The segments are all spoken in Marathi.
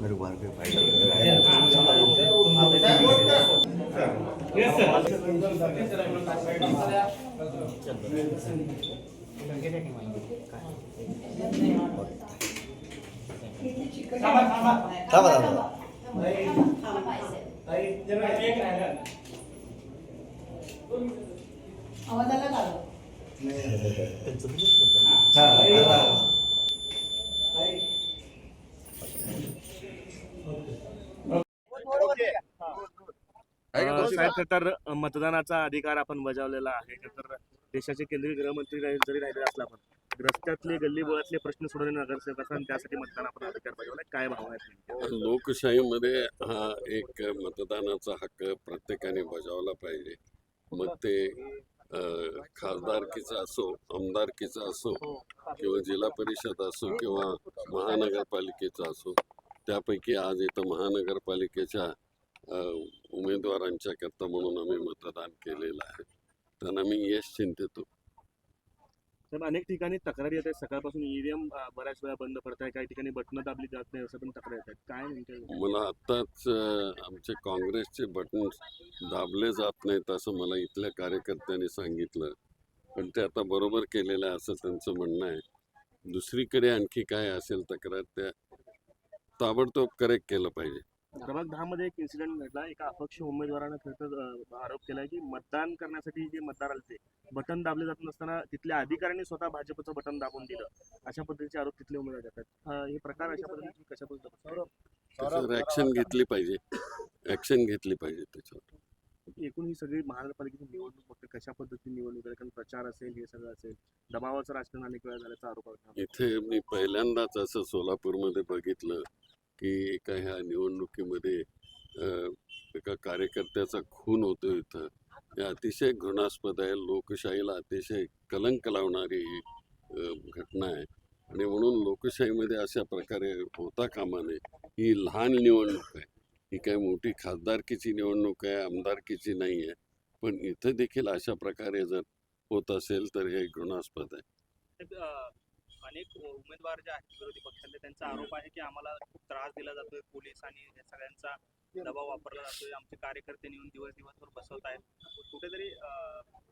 मेरे बार पे फ़ाइल थांबा थांबा साहेब तर मतदानाचा अधिकार आपण बजावलेला आहे. तर देशाचे केंद्रीय गृहमंत्री जरी राहिले असला पण. रस्त्यातले गल्ली बोळातले प्रश्न सोडवणे नगरसेवक असतात त्यासाठी मतदान आपण अधिकार बजावला काय भावना आहे लोकशाहीमध्ये हा एक मतदानाचा हक्क प्रत्येकाने बजावला पाहिजे. मग ते खासदारकीचा असो आमदारकीचा असो किंवा जिल्हा परिषद असो किंवा महानगरपालिकेचा असो त्यापैकी आज इथं महानगरपालिकेच्या उमेदवारांच्या करता म्हणून आम्ही मतदान केलेलं आहे. त्यांना मी यश चिंतितो. तर अनेक ठिकाणी तक्रारी येत आहेत. सकाळपासून ईव्हीएम बऱ्याच वेळा बंद पडत आहे. काही ठिकाणी बटणं दाबली जात नाही असं पण तक्रार येत आहेत. काय म्हणते मला आत्ताच आमचे काँग्रेसचे बटन दाबले जात नाहीत असं मला इथल्या कार्यकर्त्यांनी सांगितलं. पण ते आता बरोबर केलेलं आहे असं त्यांचं म्हणणं आहे. दुसरीकडे आणखी काय असेल तक्रार त्या ताबडतोब करेक्ट केलं पाहिजे. प्रभाग दहा मध्ये एक इन्सिडेंट घडला. एका अपक्ष उमेदवारानं खरं तर आरोप केलाय की मतदान करण्यासाठी जे मतदार आले ते बटन दाबले जात नसताना तिथल्या अधिकाऱ्यांनी स्वतः भाजपचं बटन दाबून दिलं. अशा पद्धतीचे आरोप तिथले उमेदवार करतात हे प्रकार अशा पद्धतीने कशा पद्धतीने ॲक्शन घेतली पाहिजे. ॲक्शन घेतली पाहिजे त्याच्यावर. एकूण ही सगळी महानगरपालिकेची निवडणूक फक्त कशा पद्धतीने निवडणूक आहे कारण प्रचार असेल हे सगळं असेल दबावाचं राजकारण अनेक वेळा झाल्याचा आरोप आहे इथे मी पहिल्यांदाच असं सोलापूरमध्ये बघितलं. की एका ह्या निवडणुकीमध्ये एका कार्यकर्त्याचा खून होतो इथं. हे अतिशय घृणास्पद आहे. लोकशाहीला अतिशय कलंक लावणारी ही घटना आहे. आणि म्हणून लोकशाहीमध्ये अशा प्रकारे होता कामा नये. ही लहान निवडणूक आहे. ही काही मोठी खासदारकीची निवडणूक आहे आमदारकीची नाही आहे. पण इथं देखील अशा प्रकारे जर होत असेल तर हे घृणास्पद आहे. अनेक उमेदवार जे आहेत विरोधी पक्षातले त्यांचा आरोप आहे की आम्हाला खूप त्रास दिला जातोय. पोलीस आणि या सगळ्यांचा दबाव वापरला जातोय. आमचे कार्यकर्ते नेऊन दिवस दिवसभर बसवत आहेत. कुठेतरी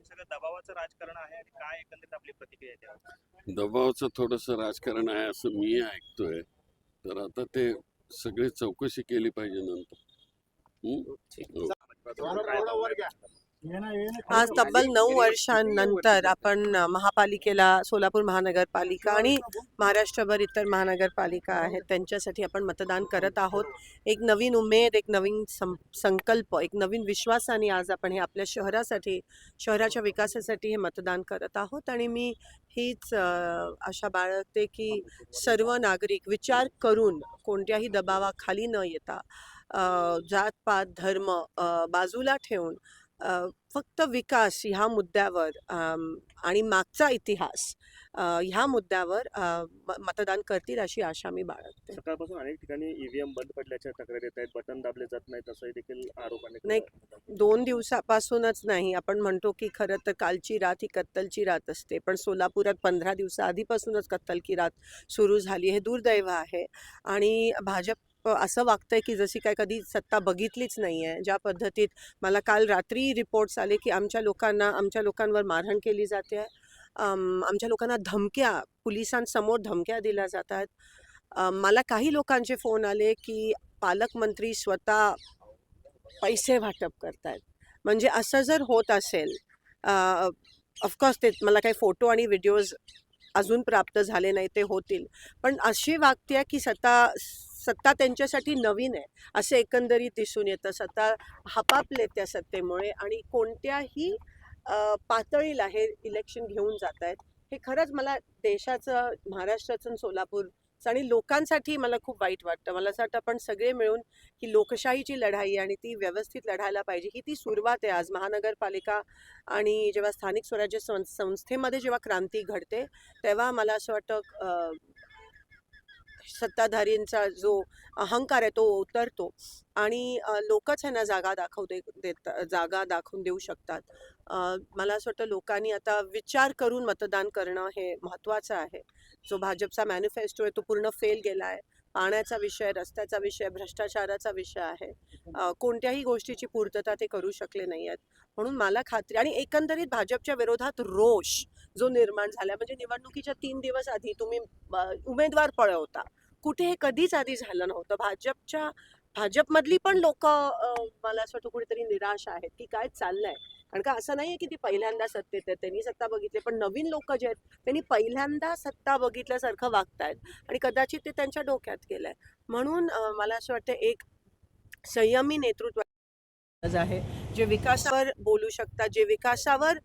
सगळं दबावाचं राजकारण आहे आणि काय एकंदरीत आपली प्रतिक्रिया आहे दबावचं थोडंसं राजकारण आहे असं मी ऐकतोय. तर आता ते सगळी चौकशी केली पाहिजे नंतर? आज तब्बल नऊ वर्षांनंतर आपण महापालिकेला सोलापूर महानगरपालिका आणि महाराष्ट्रभर इतर महानगरपालिका आहेत त्यांच्यासाठी आपण मतदान करत आहोत. एक नवीन उमेद एक नवीन संकल्प एक नवीन विश्वासाने आज आपण हे आपल्या शहरासाठी शहराच्या विकासासाठी हे मतदान करत आहोत आणि मी हीच आशा बाळगते की सर्व नागरिक विचार करून कोणत्याही दबावाखाली न येता जातपात धर्म बाजूला ठेवून फक्त विकास ह्या मुद्द्यावर आणि मागचा इतिहास ह्या मुद्द्यावर मतदान करतील अशी आशा मी बाळगते. सकाळपासून अनेक ठिकाणी ईव्हीएम बंद पडल्याच्या तक्रारी येत आहेत बटन दाबले जात नाहीत असंही देखील आरोप नाही. दोन दिवसापासूनच नाही. आपण म्हणतो की खरं तर कालची रात ही कत्तलची रात असते पण सोलापुरात पंधरा दिवसाआधीपासूनच कत्तल की रात सुरू झाली. हे दुर्दैव आहे. आणि भाजप असं वागतंय की जशी काय कधी सत्ता बघितलीच नाही आहे ज्या पद्धतीत मला काल रात्री रिपोर्ट्स आले की आमच्या लोकांना आमच्या लोकांवर मारहाण केली जाते. आहे आमच्या लोकांना धमक्या पोलिसांसमोर धमक्या दिल्या जातात. आहेत मला काही लोकांचे फोन आले की पालकमंत्री स्वतः पैसे वाटप करतायत. म्हणजे असं जर होत असेल ऑफकोर्स ते मला काही फोटो आणि व्हिडिओज अजून प्राप्त झाले नाही ते होतील. पण अशी वागते की सत्ता सत्ता त्यांच्यासाठी नवीन आहे. असं एकंदरीत दिसून येतं. सत्ता हपापले त्या सत्तेमुळे आणि कोणत्याही पातळीला हे इलेक्शन घेऊन जात आहेत. हे खरंच मला देशाचं महाराष्ट्राचं आणि सोलापूरचं आणि लोकांसाठी मला खूप वाईट वाटतं. मला असं वाटतं आपण सगळे मिळून ही लोकशाहीची लढाई आणि ती व्यवस्थित लढायला पाहिजे. ही ती सुरुवात आहे आज. महानगरपालिका आणि जेव्हा स्थानिक स्वराज्य सं संस्थेमध्ये जेव्हा क्रांती घडते तेव्हा मला असं वाटतं सत्ताधारींचा जो अहंकार आहे तो उतरतो. आणि लोकच ह्यांना जागा दाखव दे देत जागा दाखवून देऊ शकतात. मला असं वाटतं लोकांनी आता विचार करून मतदान करणं हे महत्त्वाचं आहे. जो भाजपचा मॅनिफेस्टो आहे तो पूर्ण फेल गेला आहे. पाण्याचा विषय रस्त्याचा विषय भ्रष्टाचाराचा विषय आहे. कोणत्याही गोष्टीची पूर्तता ते करू शकले नाही आहेत म्हणून मला खात्री आणि एकंदरीत भाजपच्या विरोधात रोष जो निर्माण झाला म्हणजे निवडणुकीच्या तीन दिवस आधी तुम्ही उमेदवार पळवता. कुठे हे कधीच आधी झालं नव्हतं. भाजपच्या भाजपमधली पण लोक मला असं वाटतं कुठेतरी निराश आहेत की काय चाललंय? कारण का असं नाही आहे की ती पहिल्यांदा सत्तेत आहेत त्यांनी सत्ता बघितली पण नवीन लोक जे आहेत त्यांनी पहिल्यांदा सत्ता बघितल्यासारखं वागतायत. आणि कदाचित ते त्यांच्या डोक्यात गेलंय. म्हणून मला असं वाटतं एक संयमी नेतृत्व आहे. जे विकासावर बोलू शकतात जे विकासावर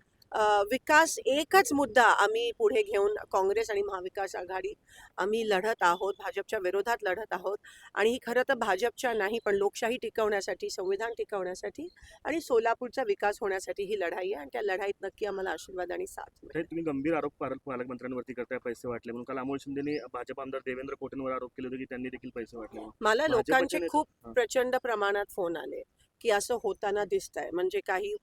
विकास एकच मुद्दा आम्ही पुढे घेऊन काँग्रेस आणि महाविकास आघाडी आम्ही लढत आहोत भाजपच्या विरोधात लढत आहोत. आणि ही खरं तर भाजपच्या नाही पण लोकशाही टिकवण्यासाठी संविधान टिकवण्यासाठी आणि सोलापूरचा विकास होण्यासाठी ही लढाई आहे. आणि त्या लढाईत नक्की आम्हाला आशीर्वाद आणि साथ मिळेल. तुम्ही गंभीर आरोप पाल- पालकमंत्र्यांवरती करताय पैसे वाटले. म्हणून काल अमोल शिंदेने भाजप आमदार देवेंद्र कोटेंवर आरोप केले होते की त्यांनी देखील पैसे वाटले. मला लोकांचे खूप. प्रचंड प्रमाणात फोन आले की असं होताना दिसतंय. म्हणजे काही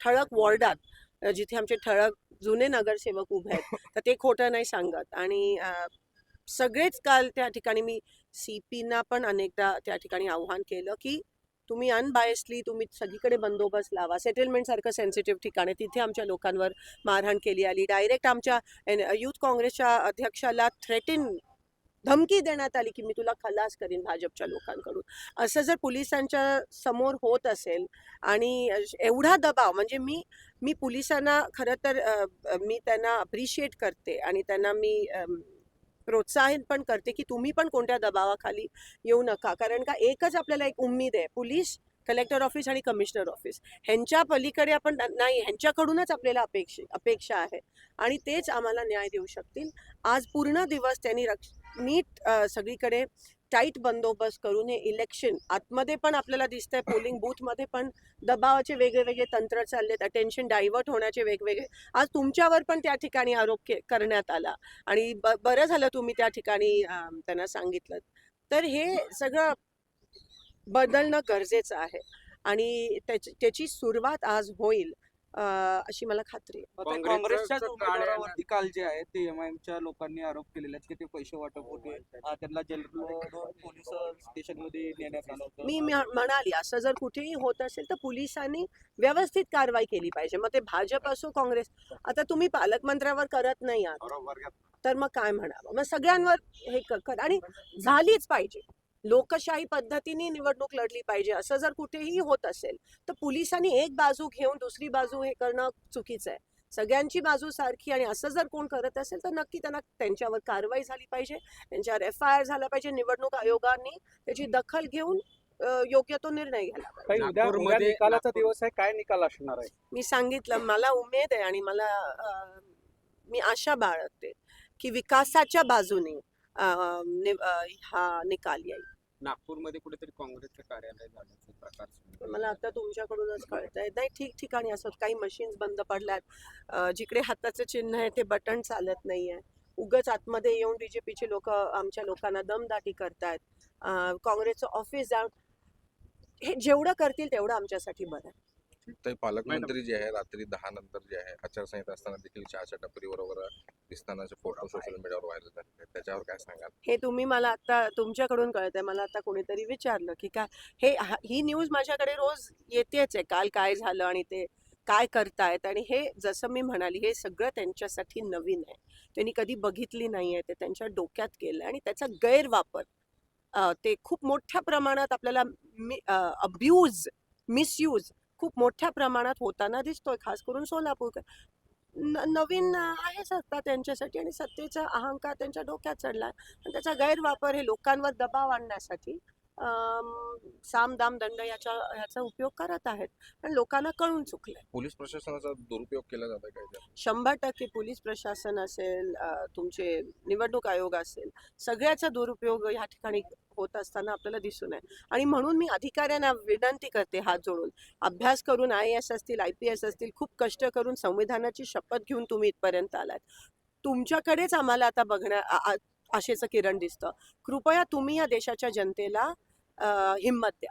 ठळक वॉर्डात जिथे आमचे ठळक जुने नगरसेवक उभे आहेत. तर ते खोटं नाही सांगत. आणि सगळेच काल त्या ठिकाणी मी सी पीना पण अनेकदा त्या ठिकाणी आव्हान केलं की तुम्ही अनबायसली तुम्ही सगळीकडे बंदोबस्त लावा. सेटलमेंट सारखं सेन्सिटिव्ह ठिकाण आहे. तिथे आमच्या लोकांवर मारहाण केली आली. डायरेक्ट आमच्या युथ काँग्रेसच्या अध्यक्षाला थ्रेटिन धमकी देण्यात आली की मी तुला खलास करीन भाजपच्या लोकांकडून. असं जर पोलिसांच्या समोर होत असेल आणि एवढा दबाव म्हणजे मी मी पोलिसांना खरं तर मी त्यांना अप्रिशिएट करते आणि त्यांना मी प्रोत्साहन पण करते की तुम्ही पण कोणत्या दबावाखाली येऊ नका. कारण का एकच आपल्याला एक उम्मीद आहे पोलीस कलेक्टर ऑफिस आणि कमिशनर ऑफिस ह्यांच्या पलीकडे आपण नाही ह्यांच्याकडूनच आपल्याला अपेक्षा अपेक्षा आहे. आणि तेच आम्हाला न्याय देऊ शकतील. आज पूर्ण दिवस त्यांनी रक्ष नीट सगळीकडे टाईट बंदोबस्त करून हे इलेक्शन आतमध्ये पण आपल्याला दिसतंय पोलिंग बूथमध्ये पण दबावाचे वेगळे वेगळे तंत्र चाललेत अटेन्शन डायव्हर्ट होण्याचे वेगवेगळे. आज तुमच्यावर पण त्या ठिकाणी आरोप करण्यात आला आणि ब बरं झालं तुम्ही त्या ठिकाणी त्यांना सांगितलं. तर हे सगळं बदलणं गरजेचं आहे आणि त्याची त्याची सुरुवात आज होईल. अशी मला खात्री आहे. आता काँग्रेसच्याच उमेदवारावरती काल जे आहे ते एम च्या लोकांनी आरोप केलेले आहेत की ते पैसे वाटप होते आ, त्यांना जेल पोलीस स्टेशनमध्ये नेण्यात आलं होतं. मी म्या- म्हणाली असं जर कुठेही होत असेल तर पोलिसांनी व्यवस्थित कारवाई केली पाहिजे. मग ते भाजप असो काँग्रेस आता तुम्ही पालकमंत्र्यावर करत नाही आहात. तर मग काय म्हणावं? मग सगळ्यांवर हे क- कर. आणि झालीच पाहिजे. लोकशाही पद्धतीने निवडणूक लढली पाहिजे असं जर कुठेही होत असेल तर पोलिसांनी एक बाजू घेऊन दुसरी बाजू हे करणं चुकीचं आहे. सगळ्यांची बाजू सारखी आणि असं जर कोण करत असेल तर नक्की त्यांना त्यांच्यावर कारवाई झाली पाहिजे त्यांच्यावर एफ आय आर झाला पाहिजे निवडणूक आयोगाने त्याची दखल घेऊन योग्य तो निर्णय घ्यायला निकालाचा दिवस आहे काय निकाल असणार आहे? मी सांगितलं मला उमेद आहे आणि मला मी आशा बाळगते की विकासाच्या बाजूने नि- हा निकाल येईल नागपूरमध्ये कुठेतरी काँग्रेसचं कार्यालय झाल्याचा प्रकार. मला आता तुमच्याकडूनच कळतंय. नाही ठिकठिकाणी असं काही मशीन्स बंद पडल्यात. अ, जिकडे हाताचं चिन्ह आहे ते बटन चालत नाहीये. उगच आतमध्ये येऊन बीजेपीचे लोक आमच्या लोकांना दमदाटी करतायत. अ, काँग्रेसचं ऑफिस जाऊन हे जेवढं करतील तेवढं आमच्यासाठी बरं आहे. ते पालकमंत्री जे आहे रात्री दहा नंतर जे आहे आचारसंहिता असताना देखील चहाच्या टपरी बरोबर दिसतानाचे फोटो सोशल मीडियावर व्हायरल झाले त्याच्यावर काय सांगाल? हे तुम्ही मला आता तुमच्याकडून कळतंय मला आता कोणीतरी विचारलं की काय हे हा- न्यूज माझ्याकडे रोज येतेच आहे काल काय झालं आणि ते काय करतायत आणि हे जसं मी म्हणाली हे सगळं त्यांच्यासाठी नवीन आहे. त्यांनी कधी बघितली नाही आहे ते त्यांच्या डोक्यात केलं आणि त्याचा गैरवापर ते खूप मोठ्या प्रमाणात आपल्याला अब्यूज मिसयूज खूप मोठ्या प्रमाणात होताना दिसतोय खास करून सोलापूर न नवीन आहे सत्ता त्यांच्यासाठी आणि सत्तेचा अहंकार त्यांच्या डोक्यात चढलाय. आणि त्याचा गैरवापर हे लोकांवर दबाव आणण्यासाठी साम दाम दंड याच्या याचा उपयोग करत आहेत. पण लोकांना कळून चुकलंय. पोलीस प्रशासनाचा दुरुपयोग केला जात आहे काय शंभर टक्के पोलीस प्रशासन असेल अ, तुमचे निवडणूक आयोग असेल सगळ्याचा दुरुपयोग ह्या ठिकाणी होत असताना आपल्याला दिसून आहे. आणि म्हणून मी अधिकाऱ्यांना विनंती करते हात जोडून. अभ्यास करून आय एस असतील आय पी एस असतील खूप कष्ट करून संविधानाची शपथ घेऊन तुम्ही इथपर्यंत आलात. तुमच्याकडेच आम्हाला आता बघण्या आ- आ- आशेचं किरण दिसतं. कृपया तुम्ही या देशाच्या जनतेला ಹಿಮ್ಮತ್ಯ